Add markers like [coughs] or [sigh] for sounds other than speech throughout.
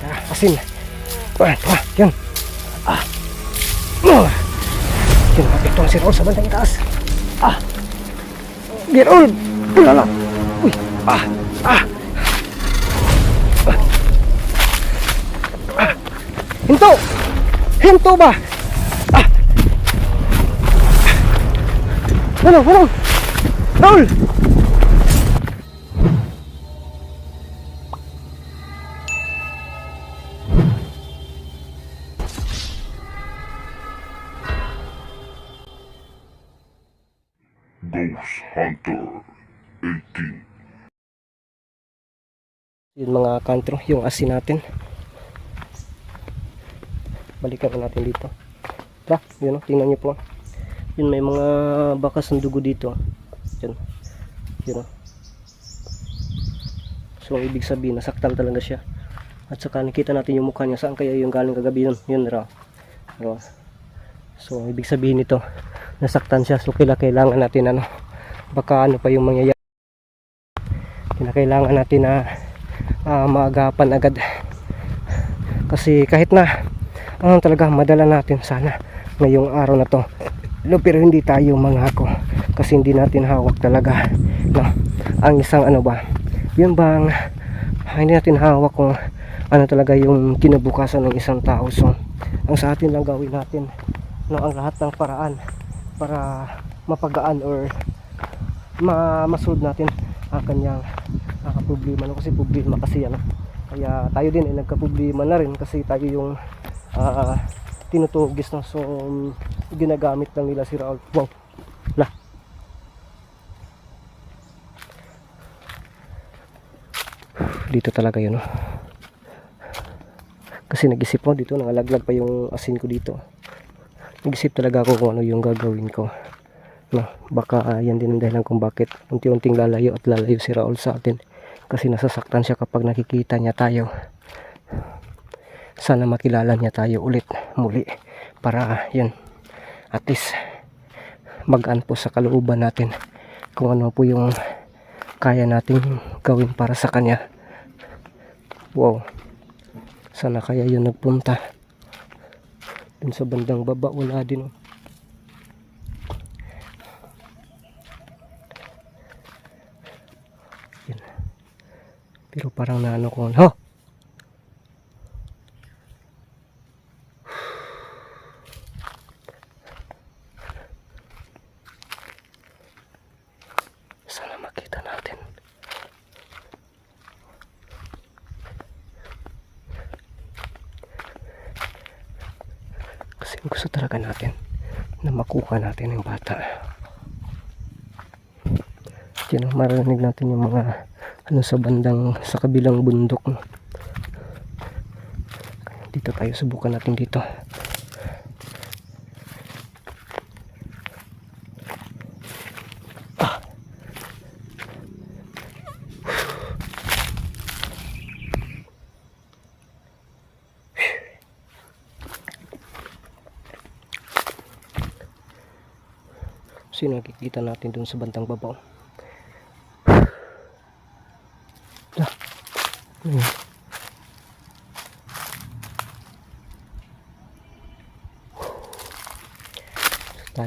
tara, asin. Ah, ah, yun. Ah. Ah. Yun, ito si Raul sa bandang itaas. Ah. On! Ulala! Uy! Ah! Ah! Ah! Hinto! Hinto ba? Ah! Ano? Ano? Raul! Yun mga kantro, yung asin natin. Balikan natin dito. Tara, yun o, tingnan nyo po. Yun, may mga bakas ng dugo dito. Yun. Yun o. So, ibig sabihin, nasaktan talaga siya. At saka nakita natin yung mukha niya. Saan kaya yung galing kagabi yun? Yun, raw. Raw. So, ibig sabihin nito, nasaktan siya. So, kaila- kailangan natin, ano, baka ano pa yung mangyayari. Kinakailangan natin na ah, maagapan agad. Kasi kahit na ano talaga madala natin sana ngayong araw na to. No, pero hindi tayo mangako kasi hindi natin hawak talaga no, ang isang ano ba yun bang hindi natin hawak kung ano talaga yung kinabukasan ng isang tao. So ang sa atin lang gawin natin no, ang lahat ng paraan para mapagaan or ma masolve natin ang kanyang ah, problema no? kasi problema kasi ano kaya tayo din ay nagka-problema na rin kasi tayo yung ah, tinutugis no? so um, ginagamit lang nila si Raul wow la dito talaga yun no? kasi nag-isip ko dito nangalaglag pa yung asin ko dito nag-isip talaga ako kung ano yung gagawin ko no, baka ah, yan din ang dahilan kung bakit unti-unting lalayo at lalayo si Raul sa atin kasi nasasaktan siya kapag nakikita niya tayo. Sana makilala niya tayo ulit muli para yun at least magaan po sa kalooban natin kung ano po yung kaya nating gawin para sa kanya. Wow. Sana kaya yun nagpunta. Dun sa bandang baba wala din. oh. Pero parang naano ko, ho! Sana makita natin. Kasi gusto talaga natin na makuha natin yung bata. Diyan marinig natin yung mga ano sa bandang sa kabilang bundok dito tayo subukan natin dito Ah. Sino nakikita natin dun sa bandang babaw?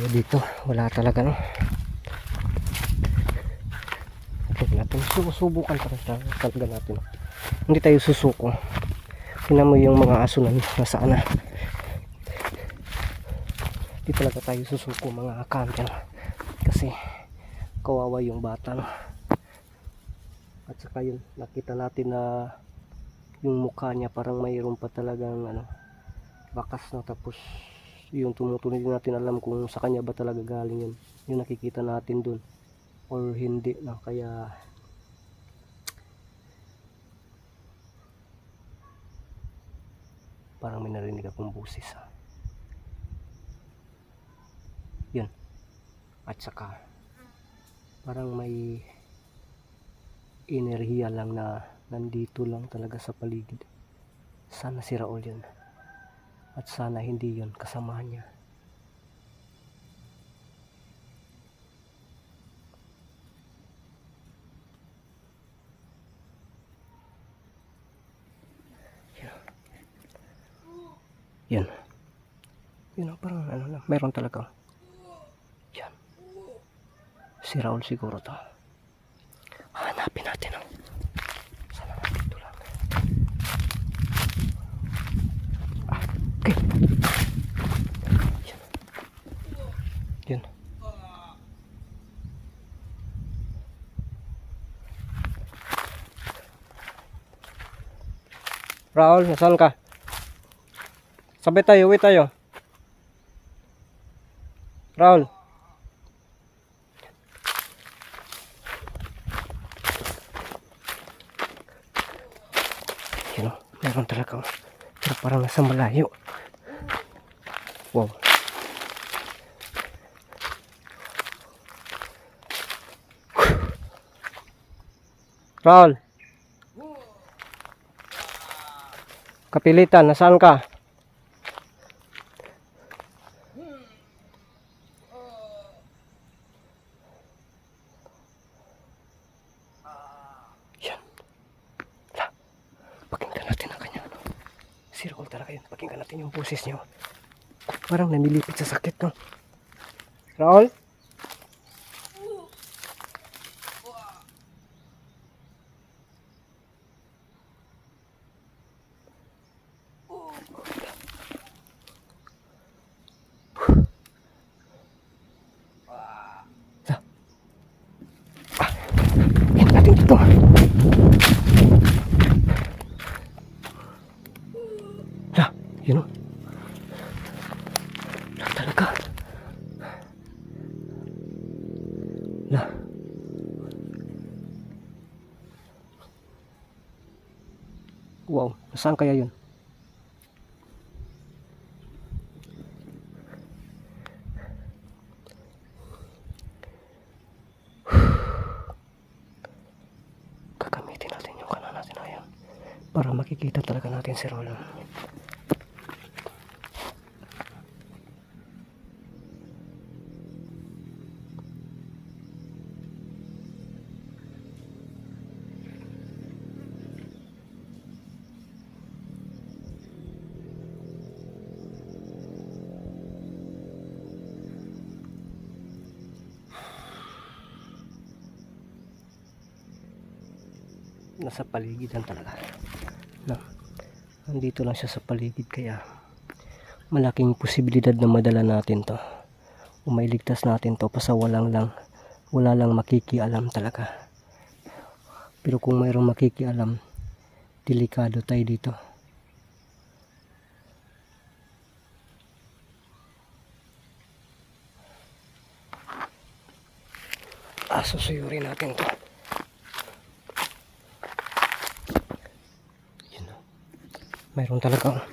Tayo dito. Wala talaga no? Huwag natin. Susubukan talaga, talaga natin. Hindi tayo susuko. Tingnan mo yung mga aso na nasaan na hindi talaga tayo susuko mga camper kasi kawawa yung bata no? At saka yun nakita natin na yung mukha niya parang mayroon pa talagang ano bakas no? Tapos yung tumutuloy din natin alam kung sa kanya ba talaga galing yun. Yung nakikita natin dun. Or hindi no kaya parang may narinig akong busis ha. yun. At saka parang may enerhiya lang na nandito lang talaga sa paligid. Sana si Raul yun at sana hindi yun kasama niya. Yan. Yun, oh, parang ano lang. Meron talaga. Yan. Si Raul siguro to. Hanapin natin oh. Sana nga dito lang. Ah, okay. Yan. Yan. Raul, nasaan ka? Sabay tayo, wait tayo. Raul. Yun o, meron talaga. oh. Pero parang nasa malayo. Wow. Raul. Kapilitan, nasaan ka? Yan. Pakinggan natin ang kanya. Ano. Raul talaga yun. Pakinggan natin yung boses niyo. Parang namilipit sa sakit, no? Raul? Yan natin dito. La, yun o. La talaga. La. Wow, saan kaya yun? [sighs] Gagamitin natin yung kanan natin ngayon para makikita talaga natin si Rolon. Nasa paligidan talaga. Na nandito lang siya sa paligid kaya malaking posibilidad na madala natin to. O mailigtas natin to pasawalang lang wala lang makikialam talaga. Pero kung mayroong makikialam delikado tayo dito. Ah susuyurin natin to Mayroon talaga.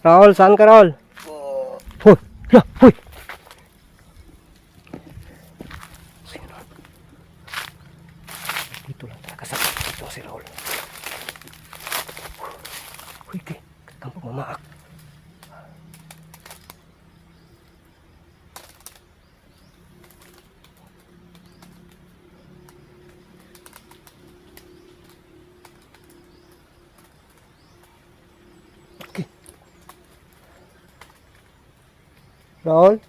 Raul, saan ka Raul? Hoy, la, hoy. Sino? Dito lang talaga sa dito si Raul. Hoy, ke, kampang mamaak. Okay. Raul?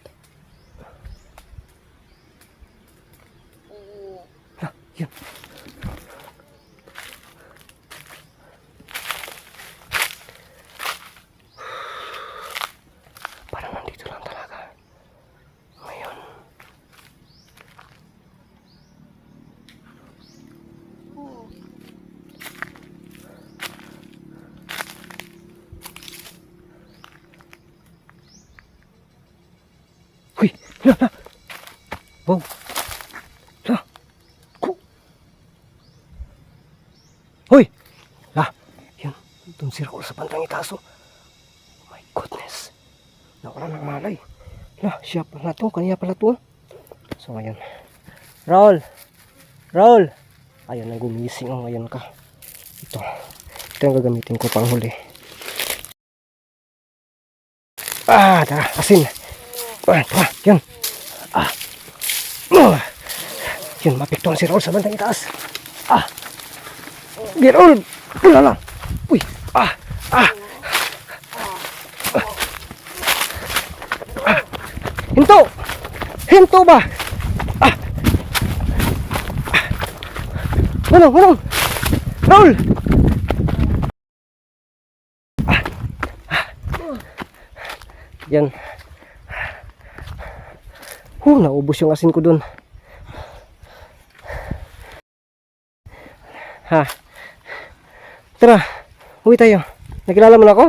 Uy! La, la! Wow! La! Ku! Hoy! La, yun. Doon si Raul sa bandang itaas, oh. My goodness. Nawala ng malay. La, siya pala to. Kanya pala to. So, ngayon. Raul! Raul! Ayun, nang gumising oh, ngayon ka. Ito. Ito yung gagamitin ko pang huli. Ah, tara, asin. Ah, tara, yun. Ah. Oh. Yun, mapiktuan si Raul sa bandang itaas. Ah. Di Raul! Ulala! Uy! Ah! Ah! Ah. Hinto! Hinto ba? Ah! Ah. Manong, manong! Raul! Ah. Ah. Yan. Huh, naubos yung asin ko dun. Ha? Tara, uwi tayo. Nakilala mo na ako?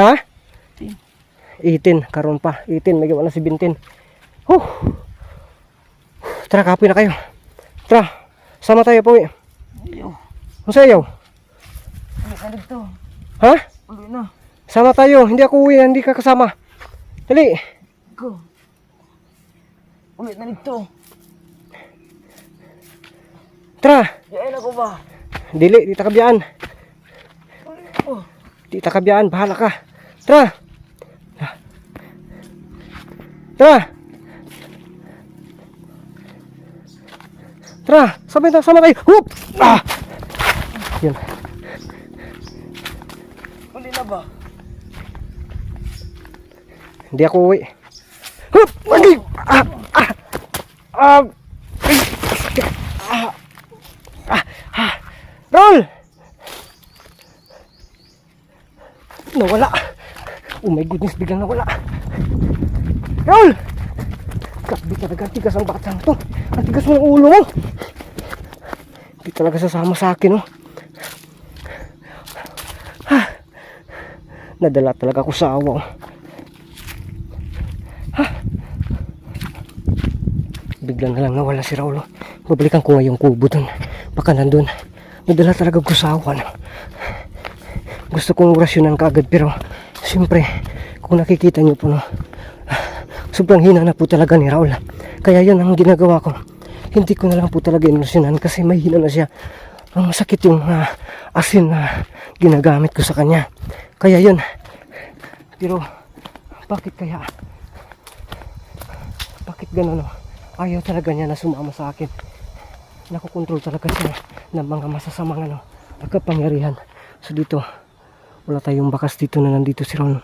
Ha? 18, karon pa. 18, may gawa na si Bintin. Huh. Tara, kapoy na kayo. Tara, sama tayo po. Ayaw. Ano sa'yo? Ano ka dito? Ha? Uwi na. Sama tayo. Hindi ako uwi, hindi ka kasama. Dali. Go. Uwi na dito. Tara. Diyan ako ba? Dili, di takabiyaan. Oh. Di takabiyaan, bahala ka. Tara. Tara. Tara, sabay na, sama tayo. Hup! Ah! Yun. Uli na ba? Hindi ako uwi. Hup! Mandi! Ah! Ah! Ah! Ay! Ah! Ah! Ah! Roll! Nawala. Oh my goodness, biglang nawala. Roll! Grabe talaga, tigas ang batang to. Ang tigas ng ulo mo. Hindi talaga sasama sa akin, oh. Ah. Nadala talaga ako sa awa, oh. Bigla na lang nawala si Raulo. Babalikan ko nga kubo dun. Baka nandun. Nadala talaga ko sa awan. Gusto kong rasyonan kaagad pero siyempre kung nakikita niyo po no, sobrang hina na po talaga ni Raul. Kaya yan ang ginagawa ko. Hindi ko na lang po talaga inusyonan kasi may hina na siya. Ang masakit yung ah, asin na ginagamit ko sa kanya. Kaya yun. Pero bakit kaya? Bakit ganun? No? Ayaw talaga niya na sumama sa akin. Nakokontrol talaga siya ng mga masasamang ano, kapangyarihan. So dito, wala tayong bakas dito na nandito si Ron.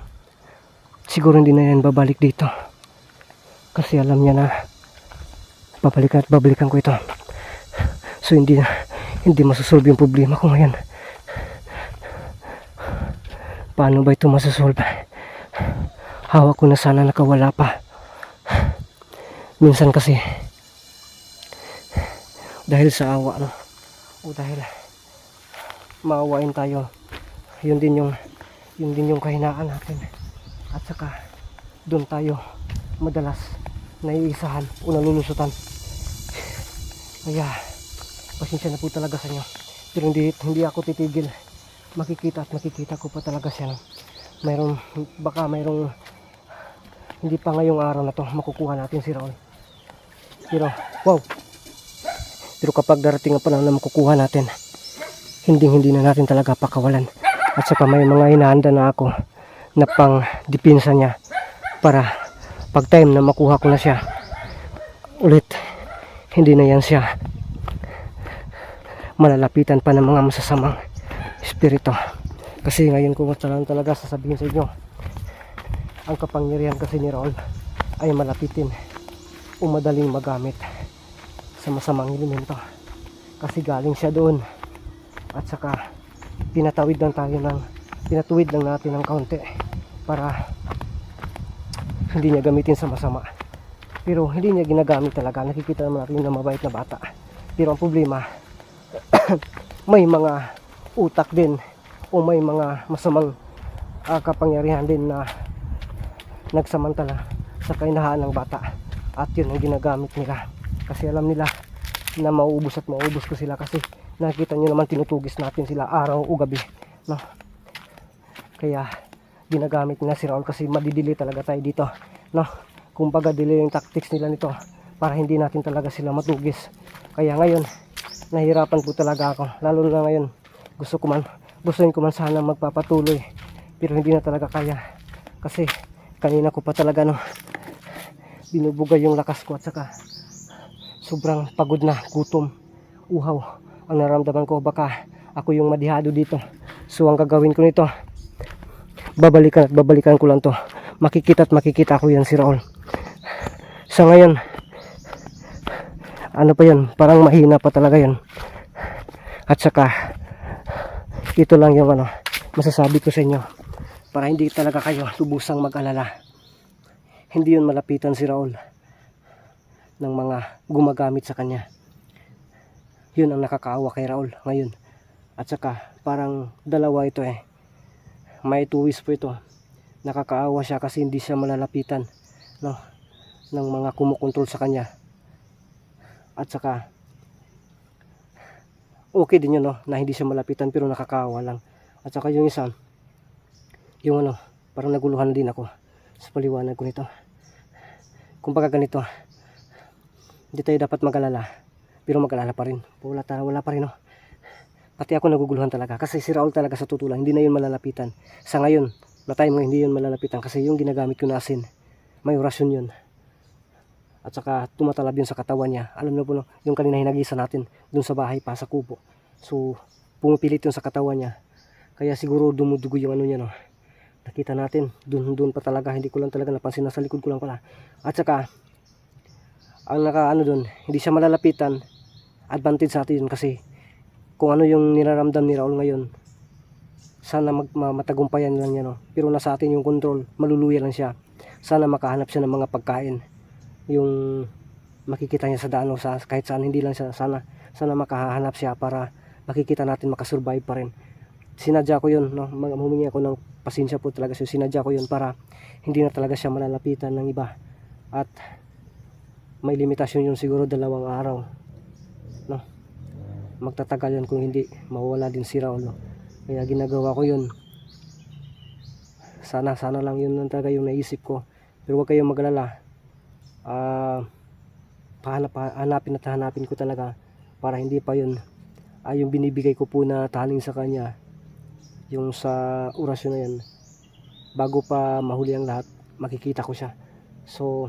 Siguro hindi na yan babalik dito. Kasi alam niya na babalikan at babalikan ko ito. So hindi na, hindi masasolve yung problema ko ngayon. Paano ba ito masasolve? Hawak ko na sana nakawala pa. Minsan kasi dahil sa awa no? O dahil maawain tayo yun din yung yun din yung kahinaan natin. At saka doon tayo madalas naiisahan o nalulusutan. Kaya pasensya na po talaga sa inyo. Pero hindi, hindi ako titigil. Makikita at makikita ko pa talaga siya no? mayroon baka mayroong hindi pa ngayong araw na to makukuha natin si Raul pero wow. Pero kapag darating ang panahon na makukuha natin hindi hindi na natin talaga pakawalan. At saka may mga hinahanda na ako na pang dipinsa niya para pag time na makuha ko na siya ulit hindi na yan siya malalapitan pa ng mga masasamang espiritu. Kasi ngayon ko lang talaga sasabihin sa inyo ang kapangyarihan kasi ni Raul ay malapitin o madaling magamit sa masamang elemento. Kasi galing siya doon. At saka pinatawid lang tayo ng pinatuwid lang natin ng kaunti para hindi niya gamitin sa masama. Pero hindi niya ginagamit talaga. Nakikita naman natin na mabait na bata. Pero ang problema [coughs] may mga utak din o may mga masamang ah, kapangyarihan din na nagsamantala sa kainahaan ng bata at yun ang ginagamit nila. Kasi alam nila na mauubos at mauubos ko sila kasi nakikita nyo naman tinutugis natin sila araw o gabi no? Kaya ginagamit nila si Raul kasi madidili talaga tayo dito no? Kumbaga delay yung tactics nila nito para hindi natin talaga sila matugis. Kaya ngayon nahirapan po talaga ako. Lalo na ngayon gusto ko man gustuin ko man sana magpapatuloy pero hindi na talaga kaya. Kasi kanina ko pa talaga no binubuga yung lakas ko at saka sobrang pagod na gutom. Uhaw ang naramdaman ko baka ako yung madihado dito. So ang gagawin ko nito babalikan at babalikan ko lang to. Makikita at makikita ko yan si Raul sa ngayon ano pa yun parang mahina pa talaga yun at saka ito lang yung ano masasabi ko sa inyo. Para hindi talaga kayo tubusang mag-alala hindi yun malapitan si Raul ng mga gumagamit sa kanya. Yun ang nakakaawa kay Raul ngayon. At saka parang dalawa ito eh. May tuwis po ito. Nakakaawa siya kasi hindi siya malalapitan no, ng mga kumukontrol sa kanya. At saka okay din yun no, na hindi siya malapitan pero nakakaawa lang. At saka yung isa yung ano parang naguluhan din ako sa paliwanag ko nito. Kumbaga ganito hindi tayo dapat mag-alala. Pero mag-alala pa rin. Wala, ta- wala pa rin no pati ako naguguluhan talaga. Kasi si Raul talaga sa tutulan hindi na yun malalapitan. Sa ngayon na time nga hindi yun malalapitan. Kasi yung ginagamit ko na asin may orasyon yun. At saka tumatalab yun sa katawan niya. Alam na po no, yung kanina hinagisa natin dun sa bahay pa sa kubo. So pumipilit yun sa katawan niya. Kaya siguro dumudugo yung ano niya no nakita natin dun dun pa talaga. Hindi ko lang talaga napansin. Nasa likod ko lang pala. At saka ang naka ano dun hindi siya malalapitan. Advantage sa atin yun kasi kung ano yung niraramdam ni Raul ngayon sana mag, ma- matagumpayan lang niya no? Pero nasa atin yung control maluluya lang siya. Sana makahanap siya ng mga pagkain. Yung makikita niya sa daan o sa kahit saan hindi lang siya. Sana sana makahanap siya para makikita natin makasurvive pa rin sinadya ko yun no? Humingi ako ng pasensya po talaga so sinadya ko yun para hindi na talaga siya malalapitan ng iba. At may limitasyon yun siguro dalawang araw no? Magtatagal yan kung hindi mawala din si Raul no? kaya ginagawa ko yun. Sana sana lang yun lang talaga yung naisip ko. Pero huwag kayong magalala. Ah pahanap, hanapin at hanapin ko talaga para hindi pa yun ah, yung binibigay ko po na taling sa kanya yung sa orasyon na yan bago pa mahuli ang lahat makikita ko siya. So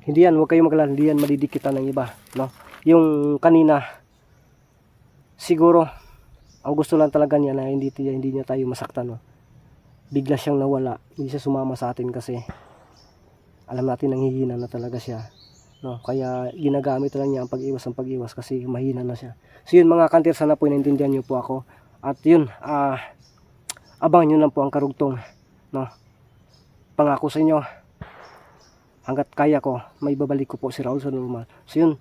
hindi yan huwag kayong magalala hindi yan madidikitan ng iba no? Yung kanina siguro ang gusto lang talaga niya na hindi, hindi niya tayo masaktan no? Bigla siyang nawala hindi siya sumama sa atin kasi alam natin nanghihina na talaga siya no? Kaya ginagamit lang niya ang pag-iwas ang pag-iwas kasi mahina na siya. So yun mga kantir sana po inaintindihan niyo po ako. At yun ah abangan niyo lang po ang karugtong no? Pangako sa inyo hanggat kaya ko may babalik ko po si Raul sa normal. So yun